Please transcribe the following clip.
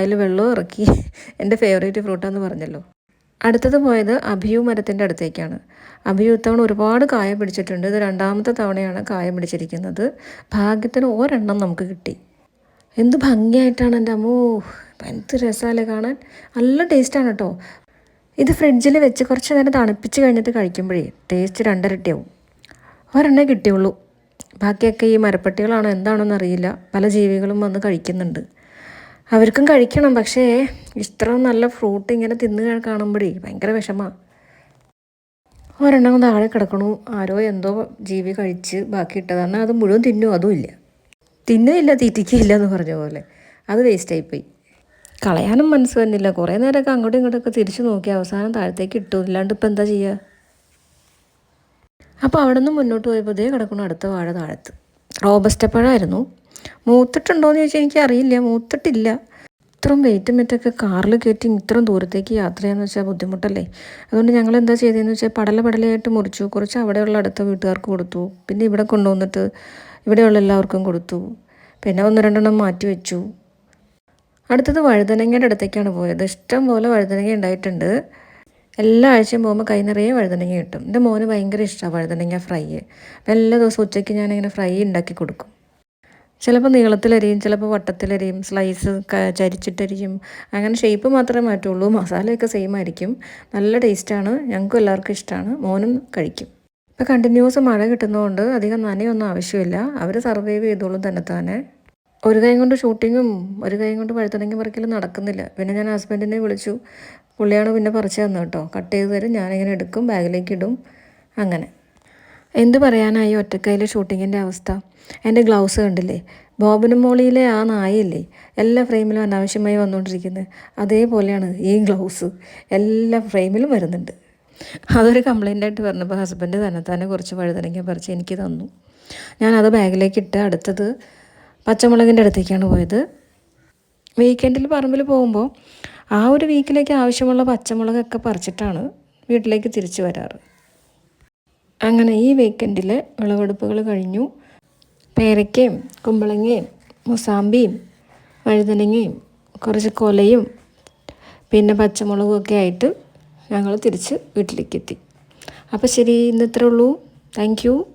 വായിൽ വെള്ളവും ഇറക്കി എന്റെ ഫേവറേറ്റ് ഫ്രൂട്ടാന്ന് പറഞ്ഞല്ലോ. അടുത്തത് പോയത് അഭിയു മരത്തിന്റെ അടുത്തേക്കാണ്. അഭിയു ഇത്തവണ ഒരുപാട് കായ പിടിച്ചിട്ടുണ്ട്. ഇത് രണ്ടാമത്തെ തവണയാണ് കായ പിടിച്ചിരിക്കുന്നത്. ഭാഗ്യത്തിന് ഒരെണ്ണം നമുക്ക് കിട്ടി. എന്ത് ഭംഗിയായിട്ടാണ് എന്റെ അമ്മോ. എന്ത് രസമല്ലേ കാണാൻ. നല്ല ടേസ്റ്റാണ് കേട്ടോ ഇത് ഫ്രിഡ്ജിൽ വെച്ച് കുറച്ച് നേരം തണുപ്പിച്ച് കഴിഞ്ഞിട്ട് കഴിക്കുമ്പോഴേ ടേസ്റ്റ് രണ്ടരട്ടിയാവും. ഒരെണ്ണേ കിട്ടിയുള്ളൂ. ബാക്കിയൊക്കെ ഈ മരപ്പട്ടികളാണോ എന്താണോ അറിയില്ല. പല ജീവികളും വന്ന് കഴിക്കുന്നുണ്ട്. അവർക്കും കഴിക്കണം പക്ഷേ ഇത്ര നല്ല ഫ്രൂട്ട് ഇങ്ങനെ തിന്ന് കാണുമ്പോഴേ ഭയങ്കര വിഷമമാണ് ഒരെണ്ണം താഴെ കിടക്കണു. ആരോ എന്തോ ജീവി കഴിച്ച് ബാക്കി ഇട്ടതാണ്. അത് മുഴുവൻ തിന്നും അതും ഇല്ല. തിന്നുമില്ല തീറ്റിക്കില്ല എന്ന് പറഞ്ഞ പോലെ. അത് വേസ്റ്റായിപ്പോയി കളയാനും മനസ്സ് വന്നില്ല. കുറേ നേരമൊക്കെ അങ്ങോട്ടും ഇങ്ങോട്ടൊക്കെ തിരിച്ചു നോക്കി. അവസാനം താഴത്തേക്ക് ഇട്ടു. ഇല്ലാണ്ട് ഇപ്പം എന്താ ചെയ്യുക അപ്പോൾ അവിടെ നിന്ന് മുന്നോട്ട് പോയപ്പോൾ ഇതേ കിടക്കണം അടുത്ത വാഴ താഴത്ത്. റോബസ്റ്റപ്പഴമായിരുന്നു മൂത്തിട്ടുണ്ടോയെന്ന് ചോദിച്ചാൽ എനിക്കറിയില്ല. മൂത്തിട്ടില്ല. ഇത്രയും വെയിറ്റും മറ്റൊക്കെ കാറിൽ കയറ്റി ഇത്രയും ദൂരത്തേക്ക് യാത്ര ചെയ്യാന്ന് വെച്ചാൽ ബുദ്ധിമുട്ടല്ലേ? അതുകൊണ്ട് ഞങ്ങൾ എന്താ ചെയ്തതെന്ന് വെച്ചാൽ പടല പടലയായിട്ട് മുറിച്ചു. കുറച്ച് അവിടെയുള്ള അടുത്ത വീട്ടുകാർക്ക് കൊടുത്തു. പിന്നെ ഇവിടെ കൊണ്ടുവന്നിട്ട് ഇവിടെയുള്ള എല്ലാവർക്കും കൊടുത്തു. പിന്നെ ഒന്ന് രണ്ടെണ്ണം മാറ്റി വെച്ചു. അടുത്തത് വഴുതനങ്ങയുടെ അടുത്തേക്കാണ് പോയത്. ഇഷ്ടം പോലെ വഴുതനങ്ങ ഉണ്ടായിട്ടുണ്ട്. എല്ലാ ആഴ്ചയും പോകുമ്പോൾ കൈ നിറയെ വഴുതനങ്ങ കിട്ടും. എന്റെ മോന് ഭയങ്കര ഇഷ്ടമാണ് വഴുതനങ്ങ ഫ്രൈ. എല്ലാ ദിവസവും ഉച്ചയ്ക്ക് ഞാനിങ്ങനെ ഫ്രൈ ഉണ്ടാക്കി കൊടുക്കും. ചിലപ്പോൾ നീളത്തിലരിയും ചിലപ്പോൾ വട്ടത്തിലരിയും സ്ലൈസ് ചരിച്ചിട്ടരിയും അങ്ങനെ ഷേപ്പ് മാത്രമേ മാറ്റുള്ളൂ. മസാലയൊക്കെ സെയിം ആയിരിക്കും. നല്ല ടേസ്റ്റാണ് ഞങ്ങൾക്കും എല്ലാവർക്കും ഇഷ്ടമാണ് മോനും കഴിക്കും. ഇപ്പോൾ കണ്ടിന്യൂസ് മഴ കിട്ടുന്നതുകൊണ്ട് അധികം നനയൊന്നും ആവശ്യമില്ല. അവർ സർവൈവ് ചെയ്തോളും തന്നെ തന്നെ ഒരു കൈ കൊണ്ട് ഷൂട്ടിങ്ങും ഒരു കൈ കൊണ്ട് പഴുത്തണങ്ങി പറിക്കലും നടക്കുന്നില്ല. പിന്നെ ഞാൻ ഹസ്ബൻഡിനെ വിളിച്ചു. പുള്ളിയാണ് പിന്നെ പറിച്ചു തന്നു കേട്ടോ. കട്ട് ചെയ്ത് തരും. ഞാനിങ്ങനെ എടുക്കും ബാഗിലേക്ക് ഇടും. അങ്ങനെ. എന്ത് പറയാനായി ഒറ്റക്കൈയിലെ ഷൂട്ടിങ്ങിന്റെ അവസ്ഥ? എന്റെ ഗ്ലൗസ് കണ്ടില്ലേ? ബോബനും മോളിയിലെ ആ നായയില്ലേ? എല്ലാ ഫ്രെയിമിലും അനാവശ്യമായി വന്നുകൊണ്ടിരിക്കുന്നത്. അതേപോലെയാണ് ഈ ഗ്ലൗസ്. എല്ലാ ഫ്രെയിമിലും വരുന്നുണ്ട്. അതൊരു കംപ്ലൈന്റ് ആയിട്ട് പറഞ്ഞപ്പോൾ ഹസ്ബൻഡ് തന്നെ തന്നെ കുറച്ച് വഴുതനങ്ങ പറിച്ച് എനിക്ക് തന്നു. ഞാനത് ബാഗിലേക്ക് ഇട്ട് അടുത്തത് പച്ചമുളകിന്റെ അടുത്തേക്കാണ് പോയത്. വീക്കെൻഡിൽ പറമ്പിൽ പോകുമ്പോൾ ആ ഒരു വീക്കിലേക്ക് ആവശ്യമുള്ള പച്ചമുളകൊക്കെ പറിച്ചിട്ടാണ് വീട്ടിലേക്ക് തിരിച്ചു വരാറ്. അങ്ങനെ ഈ വീക്കെൻഡിൽ വിളവെടുപ്പുകൾ കഴിഞ്ഞു. പേരയ്ക്കയും കുമ്പളങ്ങയും മുസാമ്പിയും വഴുതനങ്ങയും കുറച്ച് കൊലയും പിന്നെ പച്ചമുളകും ഒക്കെ ആയിട്ട് ഞങ്ങൾ തിരിച്ച് വീട്ടിലേക്ക് എത്തി. അപ്പോൾ ശരി ഇന്ന് ഇത്രേ ഉള്ളൂ. Thank you